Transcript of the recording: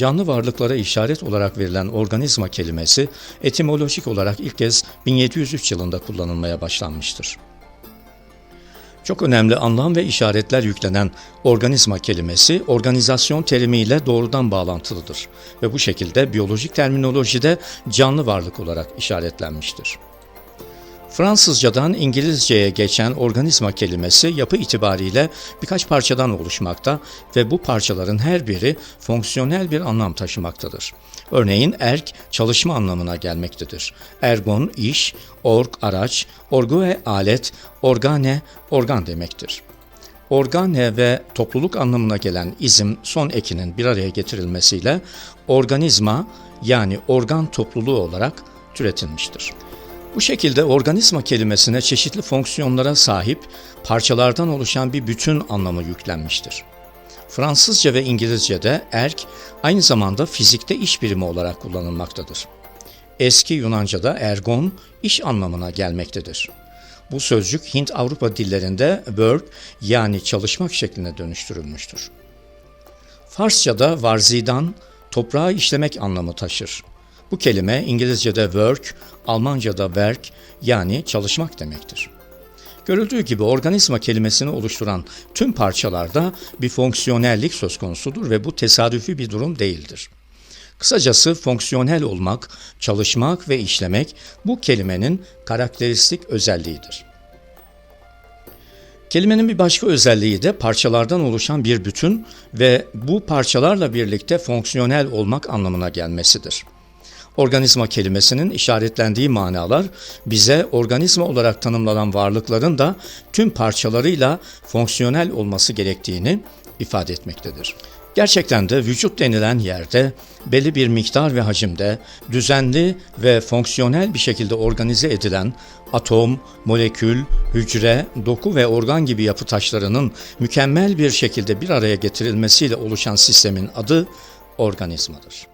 canlı varlıklara işaret olarak verilen organizma kelimesi etimolojik olarak ilk kez 1703 yılında kullanılmaya başlanmıştır. Çok önemli anlam ve işaretler yüklenen organizma kelimesi organizasyon terimiyle doğrudan bağlantılıdır ve bu şekilde biyolojik terminolojide canlı varlık olarak işaretlenmiştir. Fransızcadan İngilizceye geçen organizma kelimesi yapı itibariyle birkaç parçadan oluşmakta ve bu parçaların her biri fonksiyonel bir anlam taşımaktadır. Örneğin erk çalışma anlamına gelmektedir. Ergon iş, org araç, orgue alet, organe organ demektir. Organe ve topluluk anlamına gelen izim son ekinin bir araya getirilmesiyle organizma yani organ topluluğu olarak türetilmiştir. Bu şekilde organizma kelimesine çeşitli fonksiyonlara sahip parçalardan oluşan bir bütün anlamı yüklenmiştir. Fransızca ve İngilizce'de erk aynı zamanda fizikte iş birimi olarak kullanılmaktadır. Eski Yunanca'da ergon iş anlamına gelmektedir. Bu sözcük Hint-Avrupa dillerinde work yani çalışmak şekline dönüştürülmüştür. Farsça'da varzidan toprağı işlemek anlamı taşır. Bu kelime İngilizce'de work, Almanca'da werk yani çalışmak demektir. Görüldüğü gibi organizma kelimesini oluşturan tüm parçalarda bir fonksiyonellik söz konusudur ve bu tesadüfi bir durum değildir. Kısacası fonksiyonel olmak, çalışmak ve işlemek bu kelimenin karakteristik özelliğidir. Kelimenin bir başka özelliği de parçalardan oluşan bir bütün ve bu parçalarla birlikte fonksiyonel olmak anlamına gelmesidir. Organizma kelimesinin işaretlendiği manalar bize organizma olarak tanımlanan varlıkların da tüm parçalarıyla fonksiyonel olması gerektiğini ifade etmektedir. Gerçekten de vücut denilen yerde belli bir miktar ve hacimde düzenli ve fonksiyonel bir şekilde organize edilen atom, molekül, hücre, doku ve organ gibi yapı taşlarının mükemmel bir şekilde bir araya getirilmesiyle oluşan sistemin adı organizmadır.